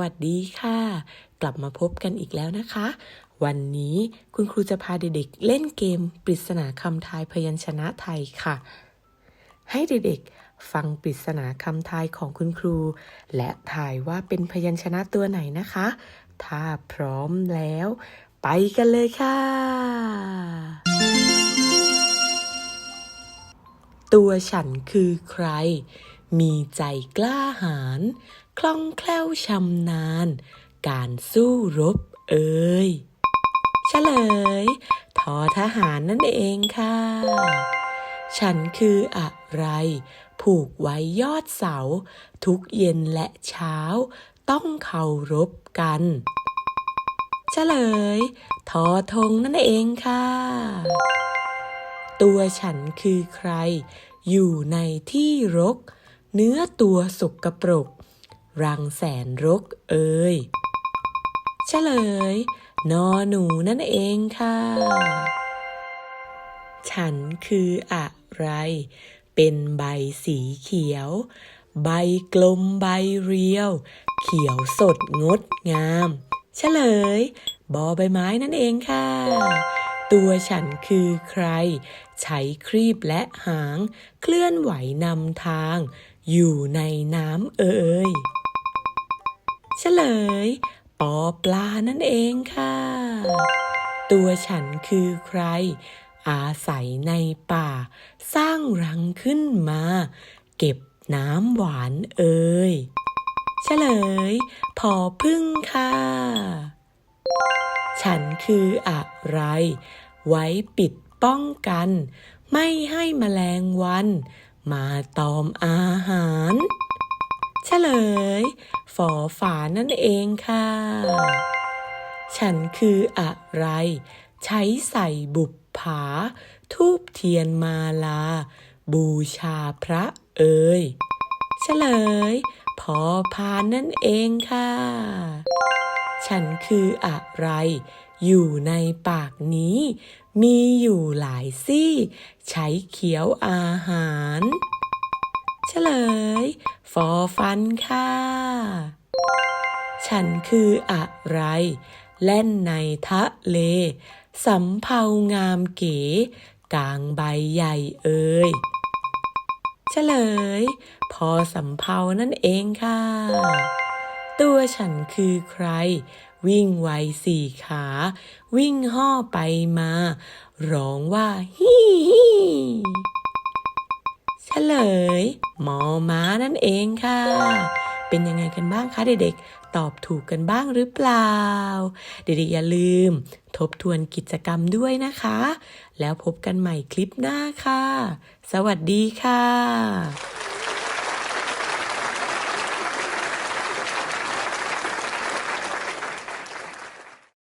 วัสดีค่ะ กลับมาพบกันอีกแล้วนะคะ วันนี้คุณครูจะพาเด็กๆเล่นเกมปริศนาคำทายพยัญชนะไทยค่ะ ให้เด็กๆฟังปริศนาคำทายของคุณครู และทายว่าเป็นพยัญชนะตัวไหนนะคะ ถ้าพร้อมแล้ว ไปกันเลยค่ะ ตัวฉันคือใคร มีใจกล้าหาญคล่องแคล่วชำนาญ การสู้รบเอ่ยเฉลย ทอทหารนั่นเองค่ะ ฉันคืออะไร ผูกไว้ยอดเสา ทุกเย็นและเช้า ต้องเคารพกันเฉลย ทอธงนั่นเองค่ะ ตัวฉันคือใคร อยู่ในที่รก เนื้อตัวสกปรก รังแสนรกเอ่ยเฉลย นอหนูนั่นเองค่ะ ฉันคืออะไร เป็นใบสีเขียว ใบกลมใบเรียว เขียวสดงดงาม เฉลย บอใบไม้นั่นเองค่ะ ตัวฉันคือใคร ใช้ครีบและหาง เคลื่อนไหวนำทาง อยู่ในน้ำเอ่ยเฉลย ปอปลานั่นเองค่ะ ตัวฉันคือใคร อาศัยในป่า สร้างรังขึ้นมา เก็บน้ำหวานเอ่ยเฉลย พอพึ่งค่ะ ฉันคืออะไร ไว้ปิดป้องกัน ไม่ให้แมลงวัน มาตอมอาหารเฉลย ฝอฝานั่นเองค่ะ ฉันคืออะไร ใช้ใส่บุปผา ทูบเทียนมาลา บูชาพระเอ่ยเฉลย พอพานนั่นเองค่ะ ฉันคืออะไร อยู่ในปากนี้ มีอยู่หลายซี่ ใช้เคี้ยวอาหารเฉลย ฟอฟันค่ะ ฉันคืออะไร เล่นในทะเล สำเภางามเก๋ กลางใบใหญ่เอ่ยเฉลย พอสำเภานั่นเองค่ะ ตัวฉันคือใคร วิ่งไวสี่ขา วิ่งห่อไปมา ร้องว่าฮีฮี่เฉลย หมอม้านั่นเองค่ะ เป็นยังไงกันบ้างคะเด็กๆ ตอบถูกกันบ้างหรือเปล่า เด็กๆอย่าลืม ทบทวนกิจกรรมด้วยนะคะ แล้วพบกันใหม่คลิปหน้าค่ะ สวัสดีค่ะ